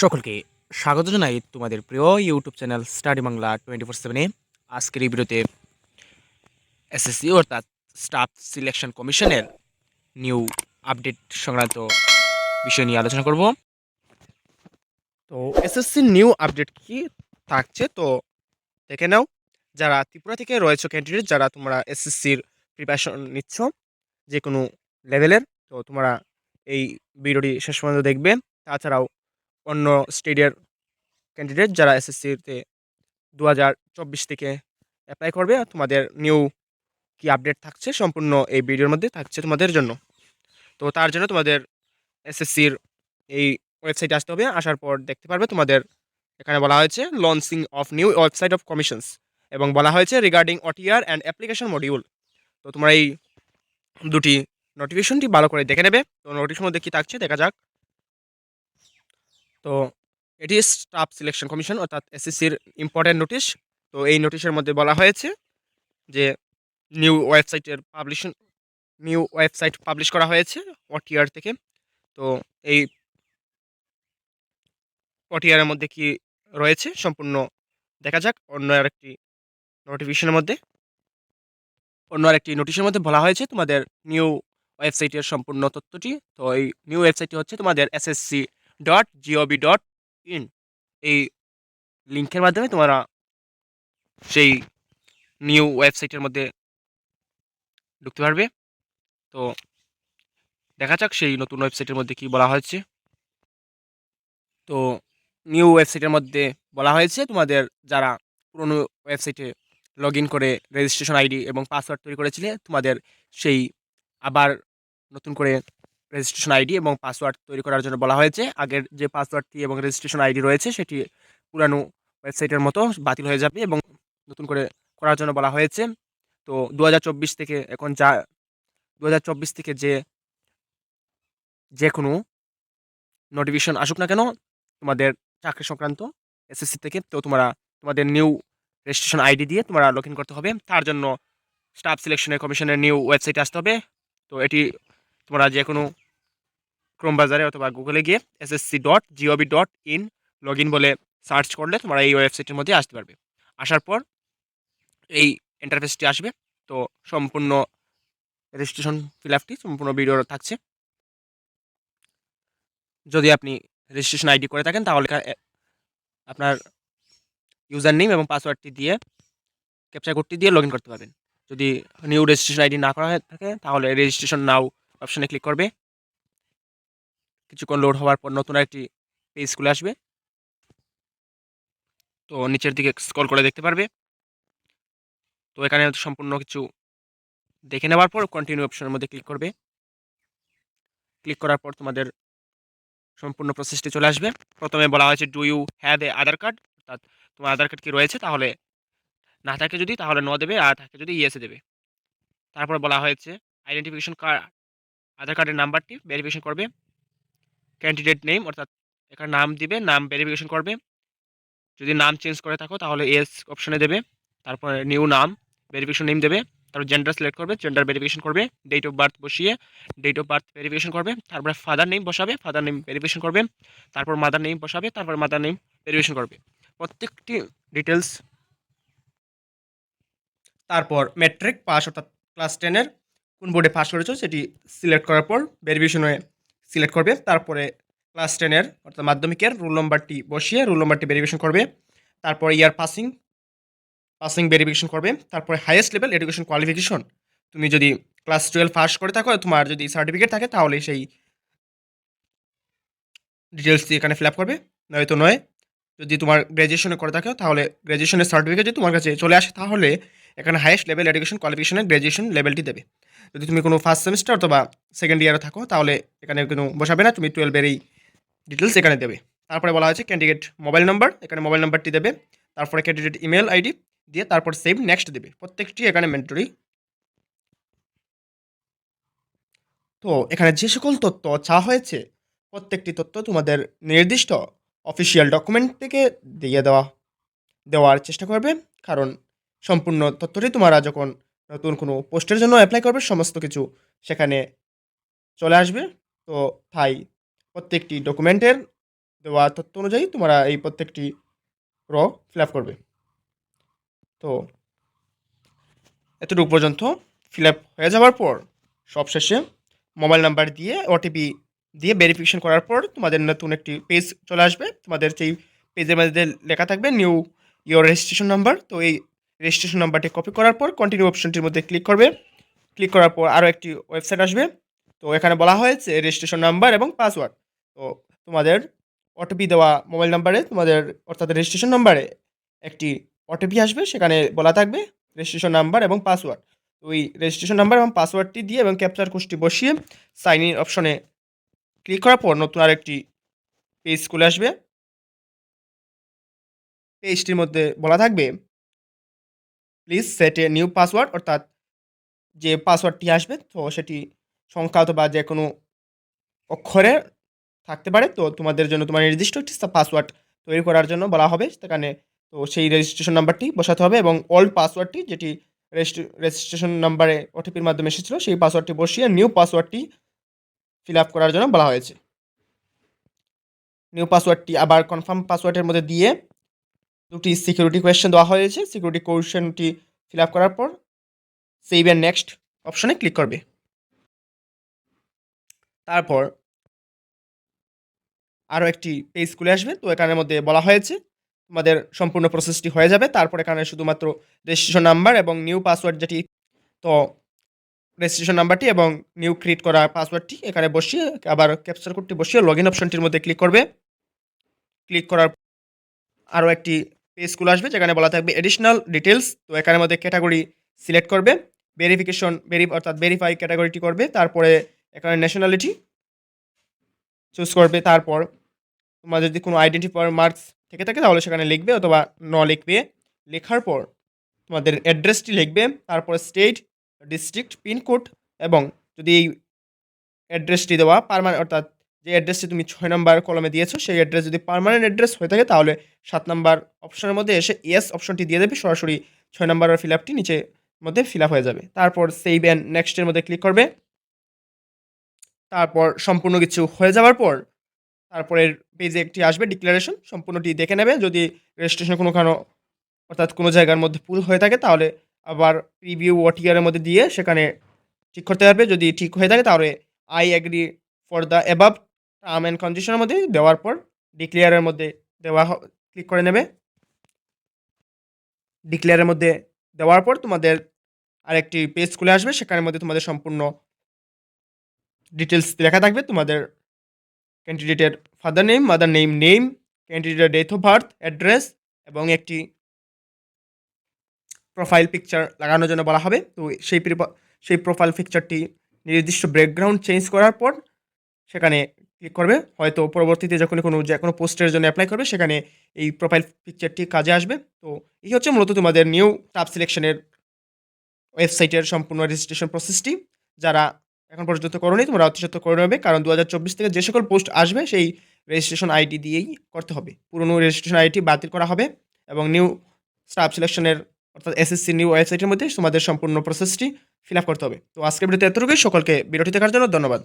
সকলকে স্বাগত জানাই তোমাদের প্রিয় YouTube channel study Bangla twenty four সেভেনে আজকের এই ভিডিওতে এসএসসি অর্থাৎ স্টাফ সিলেকশন কমিশনের নিউ আপডেট সংক্রান্ত বিষয় নিয়ে আলোচনা করব। তো এসএসসির নিউ আপডেট কি থাকছে তো দেখে নাও। যারা ত্রিপুরা থেকে রয়েছে ক্যান্ডিডেট যারা তোমরা এসএসসির প্রিপারেশন নিচ্ছ যে কোনো লেভেলের তো তোমরা এই ভিডিওটি শেষ পর্যন্ত দেখবে। তাছাড়াও অন্য স্টেটের ক্যান্ডিডেট যারা এসএসসিতে দু হাজার চব্বিশ থেকে অ্যাপ্লাই করবে, তোমাদের নিউ কি আপডেট থাকছে সম্পূর্ণ এই ভিডিওর মধ্যে থাকছে তোমাদের জন্য। তো তার জন্য তোমাদের এসএসসির এই ওয়েবসাইটে আসতে হবে, আসার পর দেখতে পারবে তোমাদের এখানে বলা হয়েছে launching of new website of commissions এবং বলা হয়েছে regarding OTR and application module তো তোমরা এই দুটি নোটিফিকেশনটি ভালো করে দেখে নেবে। তো নোটিফিকেশন মধ্যে কী থাকছে দেখা যাক। তো এটি স্টাফ সিলেকশন কমিশন অর্থাৎ এসএসসির ইম্পর্টেন্ট নোটিশ তো এই নোটিশের মধ্যে বলা হয়েছে যে নিউ ওয়েবসাইটের পাবলিশন নিউ ওয়েবসাইট পাবলিশ করা হয়েছে ওটিআর থেকে। তো এই ওটিআরের মধ্যে কি রয়েছে সম্পূর্ণ দেখা যাক। অন্য আরেকটি নোটিফিকেশনের মধ্যে। অন্য আরেকটি নোটিশের মধ্যে বলা হয়েছে তোমাদের নিউ ওয়েবসাইটের সম্পূর্ণ তথ্যটি। তো এই নিউ ওয়েবসাইটটি হচ্ছে তোমাদের SSC dot G O V dot in এই লিঙ্কের মাধ্যমে তোমরা সেই নিউ ওয়েবসাইটের মধ্যে ঢুকতে পারবে। তো দেখা যাক সেই নতুন ওয়েবসাইটের মধ্যে কি বলা হয়েছে। তো নিউ ওয়েবসাইটের মধ্যে বলা হয়েছে, তোমাদের যারা পুরনো ওয়েবসাইটে লগ ইন করে রেজিস্ট্রেশন আইডি এবং পাসওয়ার্ড তৈরি করেছিলে, তোমাদের সেই আবার নতুন করে রেজিস্ট্রেশন আইডি এবং পাসওয়ার্ড তৈরি করার জন্য বলা হয়েছে। আগের যে পাসওয়ার্ডটি এবং রেজিস্ট্রেশন আইডি রয়েছে, সেটি পুরানো ওয়েবসাইটের মতো বাতিল হয়ে যাবে এবং নতুন করে করার জন্য বলা হয়েছে। তো দু হাজার চব্বিশ থেকে এখন যা দু হাজার চব্বিশ থেকে যে যে কোনো নোটিফিকেশন আসুক না কেন, তোমাদের চাকরি সংক্রান্ত এসএসসি থেকে তো তোমরা, তোমাদের নিউ রেজিস্ট্রেশন আইডি দিয়ে তোমরা লগ করতে হবে। তার জন্য স্টাফ সিলেকশনের কমিশনের নিউ ওয়েবসাইটে আসতে হবে। তো এটি তোমরা যে কোনো ক্রোম বাজারে অথবা গুগলে গিয়ে SSC dot G O V dot in log in বলে সার্চ করলে তোমরা এই ওয়েবসাইটের মধ্যে আসতে পারবে। আসার পর এই ইন্টারফেসটি আসবে। তো সম্পূর্ণ রেজিস্ট্রেশন ফিল আপটি সম্পূর্ণ ভিডিও থাকছে। যদি আপনি রেজিস্ট্রেশন আইডি করে থাকেন, তাহলে আপনার ইউজার নেম এবং পাসওয়ার্ডটি দিয়ে ক্যাপচার কোডটি দিয়ে লগ করতে পারবেন। যদি নিউ রেজিস্ট্রেশন আইডি না করা হয়ে থাকে, তাহলে রেজিস্ট্রেশন নাও অপশানে ক্লিক করবে। কিছুক্ষণ লোড হওয়ার পর নতুন একটি পেজ খুলে আসবে। তো নিচের দিকে স্ক্রল করে দেখতে পারবে। তো এখানে সম্পূর্ণ কিছু দেখে নেওয়ার পর কন্টিনিউ অপশনের মধ্যে ক্লিক করবে। ক্লিক করার পর তোমাদের সম্পূর্ণ প্রসেসটি চলে আসবে। প্রথমে বলা হয়েছে do you have a Aadhaar card অর্থাৎ তোমার আধার কার্ড কি রয়েছে? তাহলে না থাকে যদি, তাহলে ন দেবে, আর থাকে যদি ইয়েসে দেবে। তারপর বলা হয়েছে আইডেন্টিফিকেশন কার্ড আধার কার্ডের নাম্বারটি ভেরিফিকেশন করবে। ক্যান্ডিডেট নেম অর্থাৎ এখানে নাম দিবে, নাম ভেরিফিকেশন করবে। যদি নাম চেঞ্জ করে থাকো, তাহলে এস অপশনে দেবে। তারপরে নিউ নাম ভেরিফিকেশন নেম দেবে। তারপর জেন্ডার সিলেক্ট করবে জেন্ডার ভেরিফিকেশন করবে ডেট অফ বার্থ বসিয়ে ডেট অফ বার্থ ভেরিফিকেশন করবে। তারপরে ফাদার নেম বসাবে ফাদার নেম ভেরিফিকেশন করবে। তারপর মাদার নেম বসাবে, তারপর মাদার নেম ভেরিফিকেশন করবে। প্রত্যেকটি ডিটেলস তারপর ম্যাট্রিক পাস অর্থাৎ ক্লাস টেনের কোন বোর্ডে পাস করেছ, সেটি সিলেক্ট করার পর ভেরিফিকেশনে সিলেক্ট করবে। তারপরে ক্লাস টেনের অর্থাৎ মাধ্যমিকের রোল নম্বরটি বসিয়ে রোল নম্বরটি ভেরিফিকেশন করবে। তারপর ইয়ার পাসিং পাসিং ভেরিফিকেশন করবে। তারপরে হাইয়েস্ট লেভেল এডুকেশন কোয়ালিফিকেশন। তুমি যদি ক্লাস টুয়েলভ পাস করে থাকো তোমার যদি সার্টিফিকেট থাকে, তাহলে সেই ডিটেলসটি এখানে ফিল আপ করবে। নয়তো নয়, যদি তোমার গ্র্যাজুয়েশনে করে থাকো, তাহলে গ্র্যাজুয়েশনের সার্টিফিকেট যদি তোমার কাছে চলে আসে, তাহলে এখানে হাইয়েস্ট লেভেল এডুকেশন কোয়ালিফিকেশনের গ্র্যাজুয়েশন লেভেলটি দেবে। যদি তুমি কোনো ফার্স্ট সেমিস্টার অথবা সেকেন্ড ইয়ারে থাকো, তাহলে এখানে কোনো বসাবে না, তুমি টুয়েলভের এই ডিটেলস এখানে দেবে। তারপরে বলা হয়েছে ক্যান্ডিডেট মোবাইল নাম্বার এখানে মোবাইল নাম্বারটি দেবে। তারপরে ক্যান্ডিডেট ইমেল আইডি দিয়ে তারপর সেভ নেক্সট দেবে। প্রত্যেকটি এখানে ম্যান্ডেটরি তো এখানে যে সকল তথ্য চাওয়া হয়েছে, প্রত্যেকটি তথ্য তোমাদের নির্দিষ্ট অফিসিয়াল ডকুমেন্ট থেকে দিয়ে দেওয়া, দেওয়ার চেষ্টা করবে। কারণ সম্পূর্ণ তথ্যটি তোমরা যখন নতুন কোনো পোস্টের জন্য অ্যাপ্লাই করবে, সমস্ত কিছু সেখানে চলে আসবে। তো তাই প্রত্যেকটি ডকুমেন্টের দেওয়া তথ্য অনুযায়ী তোমরা এই প্রত্যেকটি র ফিল আপ করবে। তো এতটুকু পর্যন্ত ফিল আপ হয়ে যাওয়ার পর সবশেষে মোবাইল নাম্বার দিয়ে ওটিপি দিয়ে ভেরিফিকেশন করার পর তোমাদের নতুন একটি পেজ চলে আসবে। তোমাদের সেই পেজের মধ্যে লেখা থাকবে নিউ ইয়োর রেজিস্ট্রেশন নাম্বার তো এই রেজিস্ট্রেশন নাম্বারটি কপি করার পর কন্টিনিউ অপশনটির মধ্যে ক্লিক করবে। ক্লিক করার পর আরও একটি ওয়েবসাইট আসবে। তো এখানে বলা হয়েছে রেজিস্ট্রেশন নাম্বার এবং পাসওয়ার্ড তো তোমাদের ওটিপি দেওয়া মোবাইল নাম্বারে তোমাদের অর্থাৎ রেজিস্ট্রেশন নাম্বারে একটি ওটিপি আসবে, সেখানে বলা থাকবে রেজিস্ট্রেশন নাম্বার এবং পাসওয়ার্ড তো ওই রেজিস্ট্রেশন নাম্বার এবং পাসওয়ার্ডটি দিয়ে এবং ক্যাপচার কোডটি বসিয়ে সাইন ইন অপশনে ক্লিক করার পর নতুন আরেকটি পেজ খুলে আসবে। পেজটির মধ্যে বলা থাকবে please set a new password অর্থাৎ যে পাসওয়ার্ডটি আসবে, তো সেটি সংখ্যা অথবা যে কোনো অক্ষরে থাকতে পারে, তো তোমাদের জন্য তোমার নির্দিষ্ট একটি পাসওয়ার্ড তৈরি করার জন্য বলা হবে। সেখানে তো সেই রেজিস্ট্রেশন নাম্বারটি বসাতে হবে এবং ওল্ড পাসওয়ার্ডটি যেটি রেজিস্ট্রেশন নাম্বারে ওটিপির মাধ্যমে এসেছিল, সেই পাসওয়ার্ডটি বসিয়ে নিউ পাসওয়ার্ডটি ফিল আপ করার জন্য বলা হয়েছে। নিউ পাসওয়ার্ডটি আবার কনফার্ম পাসওয়ার্ডের মধ্যে দিয়ে দুটি সিকিউরিটি কোয়েশ্চেন দেওয়া হয়েছে। সিকিউরিটি কোয়েশ্চেনটি ফিল আপ করার পর সেভ অ্যান্ড নেক্সট অপশনে ক্লিক করবে। তারপর আরও একটি পেজ খুলে আসবে। তো এখানের মধ্যে বলা হয়েছে, তোমাদের সম্পূর্ণ প্রসেসটি হয়ে যাবে। তারপর এখানে শুধুমাত্র রেজিস্ট্রেশন নাম্বার এবং নিউ পাসওয়ার্ড যেটি, তো রেজিস্ট্রেশন নাম্বারটি এবং নিউ ক্রিয়েট করা পাসওয়ার্ডটি এখানে বসিয়ে, আবার ক্যাপচার কোডটি বসিয়ে লগ ইন অপশনটির মধ্যে ক্লিক করবে। ক্লিক করার আরও একটি পেজ খুলে আসবে, যেখানে বলা থাকবে এডিশনাল ডিটেলস তো এখানের মধ্যে ক্যাটাগরি সিলেক্ট করবে ভেরিফিকেশন ভেরি অর্থাৎ ভেরিফাই ক্যাটাগরিটি করবে, তারপরে এখানে ন্যাশনালিটি চুজ করবে, তারপর তোমার যদি কোনো আইডেন্টিফায়ার মার্কস থেকে থাকে, তাহলে সেখানে লিখবে অথবা ন লিখবে। লেখার পর তোমাদের অ্যাড্রেসটি লিখবে, তারপর স্টেট ডিস্ট্রিক্ট পিনকোড এবং যদি এই অ্যাড্রেসটি দেওয়া পারমানেন্ট অর্থাৎ যে অ্যাড্রেসটি তুমি ছয় নম্বর কলমে দিয়েছ, সেই অ্যাড্রেস যদি পারমানেন্ট অ্যাড্রেস হয়ে থাকে, তাহলে সাত নম্বর অপশনের মধ্যে এসে ইয়েস অপশনটি দিয়ে দেবে, সরাসরি ছয় নম্বরের ফিল আপটি নিচে মধ্যে ফিল আপ হয়ে যাবে। তারপর সেভ অ্যান্ড নেক্সটের মধ্যে ক্লিক করবে। তারপর সম্পূর্ণ কিছু হয়ে যাওয়ার পর তারপরের পেজে একটি আসবে ডিক্লারেশন সম্পূর্ণটি দেখে নেবে। যদি রেজিস্ট্রেশন কোনো কারণ অর্থাৎ কোনো জায়গার মধ্যে ভুল হয়ে থাকে, তাহলে আবার প্রিভিউ ওটিআরের মধ্যে দিয়ে সেখানে ঠিক করতে পারবে। যদি ঠিক হয়ে থাকে, তাহলে I agree for the above term and কন্ডিশনের মধ্যে দেওয়ার পর ডিক্লেয়ারের মধ্যে দেওয়া ক্লিক করে নেবে। ডিক্লেয়ারের মধ্যে দেওয়ার পর তোমাদের আরেকটি পেজ খুলে আসবে, সেখানের মধ্যে তোমাদের সম্পূর্ণ ডিটেলস লেখা থাকবে। তোমাদের ক্যান্ডিডেটের father name mother name name ক্যান্ডিডেটের ডেট অফ বার্থ অ্যাড্রেস এবং একটি প্রোফাইল পিকচার লাগানোর জন্য বলা হবে। তো সেই সেই প্রোফাইল পিকচারটি নির্দিষ্ট ব্যাকগ্রাউন্ড চেঞ্জ করার পর সেখানে ক্লিক করবে, হয়তো পরবর্তীতে যখন কোনো যে কোনো পোস্টের জন্য অ্যাপ্লাই করবে, সেখানে এই প্রোফাইল পিকচারটি কাজে আসবে। তো এই হচ্ছে মূলত তোমাদের নিউ স্টাফ সিলেকশনের ওয়েবসাইটের সম্পূর্ণ রেজিস্ট্রেশন প্রসেসটি যারা এখন পর্যন্ত করোনি, তোমরা অতি সত্ত্বর করে নেবে, কারণ দু হাজার চব্বিশ থেকে যে সকল পোস্ট আসবে, সেই রেজিস্ট্রেশন আইডি দিয়েই করতে হবে। পুরনো রেজিস্ট্রেশন আইডি বাতিল করা হবে এবং নিউ স্টাফ সিলেকশনের অর্থাৎ এসএসসি নিউ ওয়েবসাইটের মধ্যে তোমাদের সম্পূর্ণ প্রসেসটি ফিল আপ করতে হবে। তো আজকের ভিডিওতে এতটুকুই। সকলকে বিরতি দেখার জন্য ধন্যবাদ।